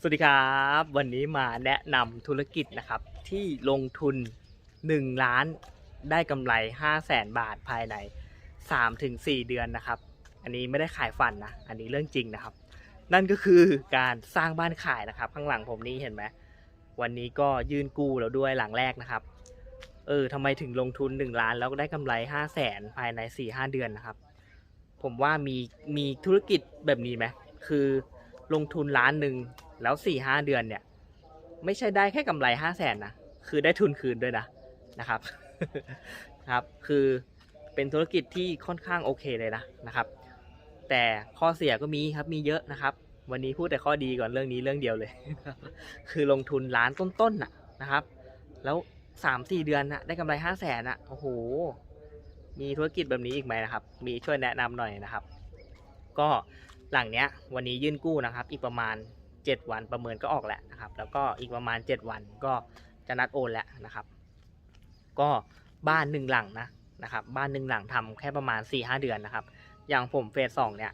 สวัสดีครับ วันนี้มาแนะนำธุรกิจนะครับ ที่ลงทุน 1 ล้านได้กำไร 5 0 0แสนบาทภายใน 3-4 เดือนนะครับ อันนี้ไม่ได้ขายฝันนะ อันนี้เรื่องจริงนะครับ นั่นก็คือการสร้างบ้านขายนะครับ ข้างหลังผมนี้เห็นไหมวันนี้ก็ยื่นกู้แล้วด้วยหลังแรกนะครับ เออทำไมถึงลงทุน 1 ล้านแล้วก็ได้กำไร 5 0 0แสนภายใน 4-5 เดือนนะครับ ผมว่ามีมีธุรกิจแบบนี้ไหมคือลงทุนล้านหนึ่ง แล้วสี่ห้าเดือนเนี่ย ไม่ใช่ได้แค่กำไรห้าแสนนะ คือได้ทุนคืนด้วยนะนะครับครับ คือเป็นธุรกิจที่ค่อนข้างโอเคเลยนะนะครับ แต่ข้อเสียก็มีครับมีเยอะนะครับ วันนี้พูดแต่ข้อดีก่อนเรื่องนี้เรื่องเดียวเลย คือลงทุนล้านต้นๆน่ะนะครับ แล้วสามสี่เดือนนะได้กำไรห้าแสนน่ะโอ้โห มีธุรกิจแบบนี้อีกไหมนะครับ มีช่วยแนะนำหน่อยนะครับ ก็หลังเนี้ย วันนี้ยื่นกู้นะครับ อีกประมาณ 7 วันประเมินก็ออกแหละนะครับ แล้วก็อีกประมาณ 7 วันก็จะนัดโอนแล้วนะครับ ก็บ้านหนึ่งหลังนะนะครับ บ้านหนึ่งหลังทำแค่ประมาณ 4-5 เดือนนะครับ อย่างผมเฟสสองเนี่ย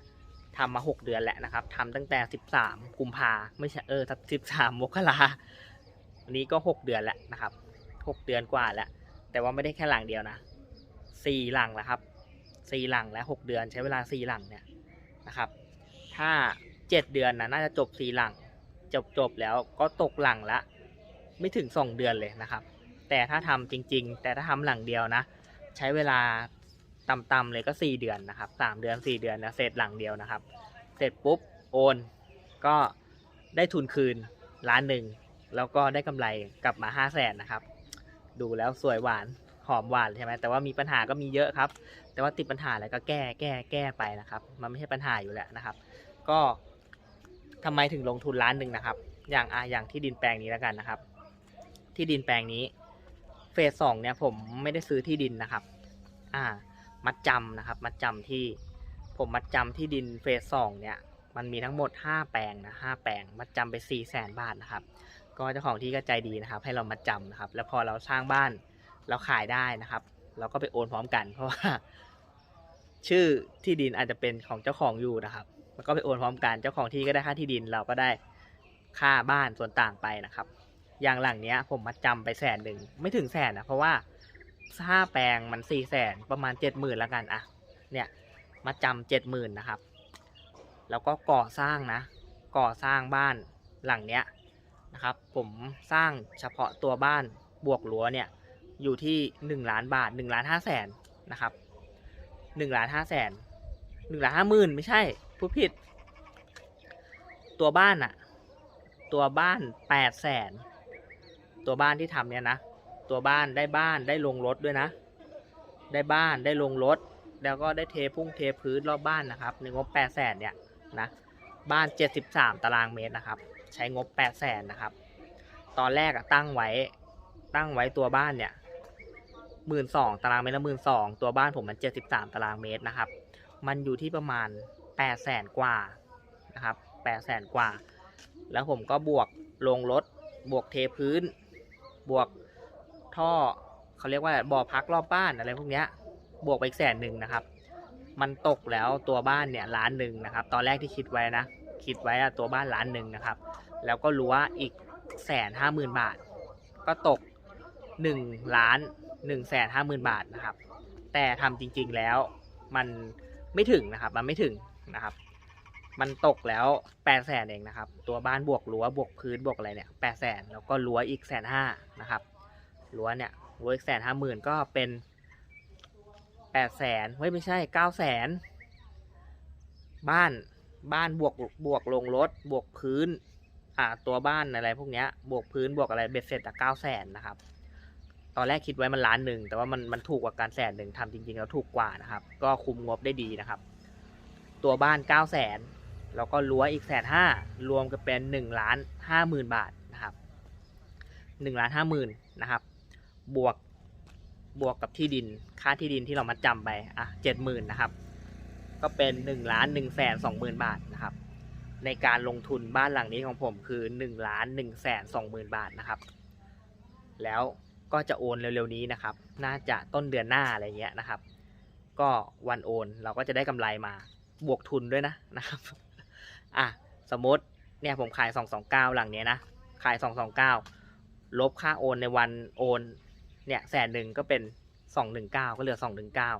ทำมา 6 เดือนแล้วนะครับทำตั้งแต่ 13 กุมภาไม่ใช่เออ13 มกราวันนี้ก็ 6 เดือนแล้วนะครับ 6 เดือนกว่าแล้ว แต่ว่าไม่ได้แค่หลังเดียวนะสี่หลังแล้วครับสี่หลังและหกเดือนใช้เวลาสี่หลังเนี่ยนะครับ ถ้า เจ็ดเดือนนะน่าจะจบสี่หลัง จบจบแล้วก็ตกหลังละ ไม่ถึงสองเดือนเลยนะครับ แต่ถ้าทำจริง ๆ แต่ถ้าทำหลังเดียวนะ ใช้เวลาต่ำๆเลยก็สี่เดือนนะครับสามเดือนสี่เดือนนะเสร็จหลังเดียวนะครับ เสร็จปุ๊บโอนก็ได้ทุนคืนล้านหนึ่งแล้วก็ได้กำไรกลับมาห้าแสนนะครับ ดูแล้วสวยหวานหอมหวานใช่ไหมแต่ว่ามีปัญหาก็มีเยอะครับ แต่ว่าติดปัญหาอะไรก็แก้แก้แก้ไปนะครับ มันไม่ใช่ปัญหาอยู่แล้วนะครับ ก็ ทำไมถึงลงทุนล้านหนึ่งนะครับ อย่างอะอย่างที่ดินแปลงนี้แล้วกันนะครับ ที่ดินแปลงนี้ เฟสสองเนี่ยผมไม่ได้ซื้อที่ดินนะครับ อ่า มัดจำนะครับ มัดจำที่ผมมัดจำที่ดินเฟสสองเนี่ยมันมีทั้งหมด 5 แปลงนะ5แปลงมัดจำไป4 0 0แสนบาทนะครับ ก็เจ้าของที่ก็ใจดีนะครับ ให้เรามัดจำนะครับ แล้วพอเราสร้างบ้านเราขายได้นะครับ เราก็ไปโอนพร้อมกัน เพราะว่า ชื่อที่ดินอาจจะเป็นของเจ้าของอยู่นะครับ แล้วก็ไปโอนพร้อมกันเจ้าของที่ก็ได้ค่าที่ดินเราก็ได้ค่าบ้านส่วนต่างไปนะครับ อย่างหลังเนี้ยผมมัดจำไปแสนหนึ่งไม่ถึงแสนนะเพราะว่าค่าแปลงมันสี่แสนประมาณเจ็ดหมื่นแล้วกันอะเนี่ยมัดจำเจ็ดหมื่นนะครับ แล้วก็ก่อสร้างนะ ก่อสร้างบ้านหลังเนี้ยนะครับ ผมสร้างเฉพาะตัวบ้านบวกรั้วเนี่ยอยู่ที่หนึ่งล้านบาทหนึ่งล้านห้าแสนนะครับหนึ่งล้านห้าแสนหนึ่งล้านห้าหมื่นไม่ใช่ พูดผิด ตัวบ้านอะตัวบ้านแปดแสนตัวบ้านที่ทำเนี่ยนะ ตัวบ้านได้บ้านได้ลงรถด้วยนะ ได้บ้านได้ลงรถ แล้วก็ได้เทพุ่งเทพื้นรอบบ้านนะครับในงบแปดแสนเนี่ยนะบ้านเจ็ดสิบสามตารางเมตรนะครับ ใช้งบแปดแสนนะครับ ตอนแรกอะตั้งไว้ตั้งไว้ตัวบ้านเนี่ยหมื่นสองตารางเมตรละหมื่นสองตัวบ้านผมมันเจ็ดสิบสามตารางเมตรนะครับ มันอยู่ที่ประมาณ แปดแสนกว่านะครับแปดแสนกว่า แล้วผมก็บวกลงรถ บวกเทพื้น บวกท่อเขาเรียกว่าบ่อพักรอบบ้านอะไรพวกเนี้ย บวกไปอีกแสนหนึ่งนะครับ มันตกแล้วตัวบ้านเนี่ยล้านหนึ่งนะครับ ตอนแรกที่คิดไว้นะ คิดไว้ตัวบ้านล้านหนึ่งนะครับ แล้วก็รู้ว่าอีกแสนห้าหมื่นบาท ก็ตกหนึ่งล้านหนึ่งแสนห้าหมื่นบาทนะครับ แต่ทำจริงๆแล้วมันไม่ถึงนะครับ มันไม่ถึง นะครับ มันตกแล้วแปดแสนเองนะครับ ตัวบ้านบวกรั้วบวกพื้นบวกอะไรเนี่ยแปดแสนแล้วก็รั้วอีกแสนห้านะครับรั้วเนี่ยรั้วอีกแสนห้าหมื่นก็เป็นแปดแสนเฮ้ยไม่ใช่เก้าแสนบ้านบ้านบวกบวกลงรถบวกพื้นอ่าตัวบ้านอะไรพวกเนี้ยบวกพื้นบวกอะไรเบ็ดเสร็จอะเก้าแสนนะครับ ตอนแรกคิดไว้มันล้านหนึ่งแต่ว่ามันมันถูกกว่าการแสนหนึ่งทำจริงๆแล้วถูกกว่านะครับ ก็คุมงบได้ดีนะครับ ตัวบ้านเก้าแสนแล้วก็รั้วอีกแสนห้ารวมกันเป็นหนึ่งล้านห้าหมื่นบาทนะครับหนึ่งล้านห้าหมื่นนะครับ บวกบวกกับที่ดินค่าที่ดินที่เรามาจำไปอะเจ็ดหมื่นนะครับ ก็เป็นหนึ่งล้านหนึ่งแสนสองหมื่นบาทนะครับ ในการลงทุนบ้านหลังนี้ของผมคือ1ล้าน1แสน2หมื่นบาทนะครับ แล้วก็จะโอนเร็วๆนี้นะครับ น่าจะต้นเดือนหน้าอะไรเงี้ยนะครับ ก็วันโอนเราก็จะได้กำไรมา บวกทุนด้วยนะนะครับอะสมมติเนี่ยผมขายสองสองเก้าหลังเนี้ยนะ ขายสองสองเก้าลบค่าโอนในวันโอนเนี่ยแสนหนึ่งก็เป็นสองหนึ่งเก้าก็เหลือสองหนึ่งเก้า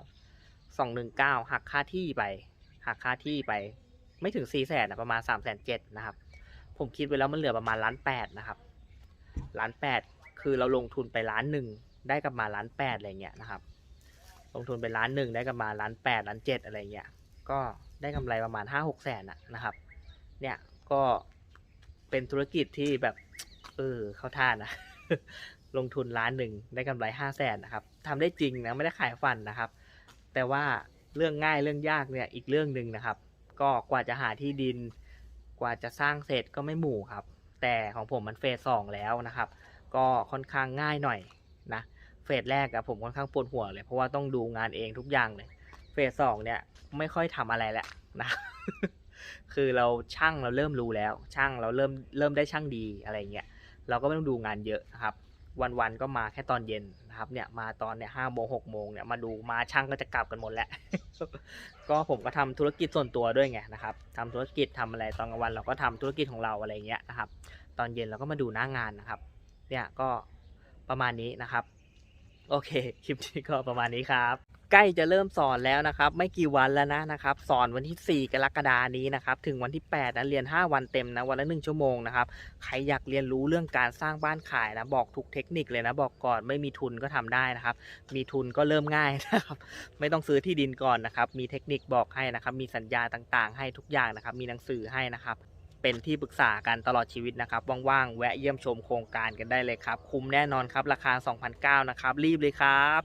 สองหนึ่งเก้าหักค่าที่ไป หักค่าที่ไปไม่ถึงสี่แสนนะประมาณสามแสนเจ็ดนะครับ ผมคิดไว้แล้วมันเหลือประมาณล้านแปดนะครับล้านแปดคือเราลงทุนไปล้านหนึ่งได้กลับมาล้านแปดอะไรเงี้ยนะครับ ลงทุนไปล้านหนึ่งได้กลับมาล้านแปดล้านเจ็ดอะไรเงี้ย ก็ได้กำไรประมาณห้าหกแสนนะครับ เนี่ยก็เป็นธุรกิจที่แบบ เออเข้าท่านะ ลงทุนล้านหนึ่งได้กำไรห้าแสนนะครับทำได้จริงนะไม่ได้ขายฝันนะครับ แต่ว่าเรื่องง่ายเรื่องยากเนี่ยอีกเรื่องหนึ่งนะครับ ก็กว่าจะหาที่ดิน กว่าจะสร้างเสร็จก็ไม่หมู่ครับ แต่ของผมมันเฟสสองแล้วนะครับ ก็ค่อนข้างง่ายหน่อยนะเฟสแรกอะผมค่อนข้างปวดหัวเลยเพราะว่าต้องดูงานเองทุกอย่างเลย เฟสสองเนี่ยไม่ค่อยทำอะไรแหละนะคือเราช่างเราเริ่มรู้แล้ว ช่างเราเริ่มเริ่มได้ช่างดีอะไรเงี้ยเราก็ไม่ต้องดูงานเยอะนะครับ วันๆก็มาแค่ตอนเย็นนะครับเนี่ยมาตอนเนี่ยห้าโมงหกโมงเนี่ยมาดูมาช่างก็จะกลับกันหมดแล้ว ก็ผมก็ทำธุรกิจส่วนตัวด้วยไงนะครับทำธุรกิจทำอะไรตอนกลางวันเราก็ทำธุรกิจของเราอะไรเงี้ยนะครับ ตอนเย็นเราก็มาดูหน้างานนะครับ เนี่ยก็ประมาณนี้นะครับ โอเค คลิปนี้ก็ประมาณนี้ครับ ใกล้จะเริ่มสอนแล้วนะครับ ไม่กี่วันแล้วนะนะครับ สอนวันที่ 4 กรกฎานี้นะครับ ถึงวันที่ 8 นะเรียน 5 วันเต็มนะวันละ1ชั่วโมงนะครับ ใครอยากเรียนรู้เรื่องการสร้างบ้านขายนะ บอกทุกเทคนิคเลยนะบอกก่อนไม่มีทุนก็ทำได้นะครับ มีทุนก็เริ่มง่ายนะครับ ไม่ต้องซื้อที่ดินก่อนนะครับ มีเทคนิคบอกให้นะครับ มีสัญญาต่างๆ ให้ทุกอย่างนะครับ มีหนังสือให้นะครับเป็นที่ปรึกษากันตลอดชีวิตนะครับ ว่างๆ แวะเยี่ยมชมโครงการกันได้เลยครับ คุ้มแน่นอนครับ ราคา 2,900นะครับ รีบเลยครับ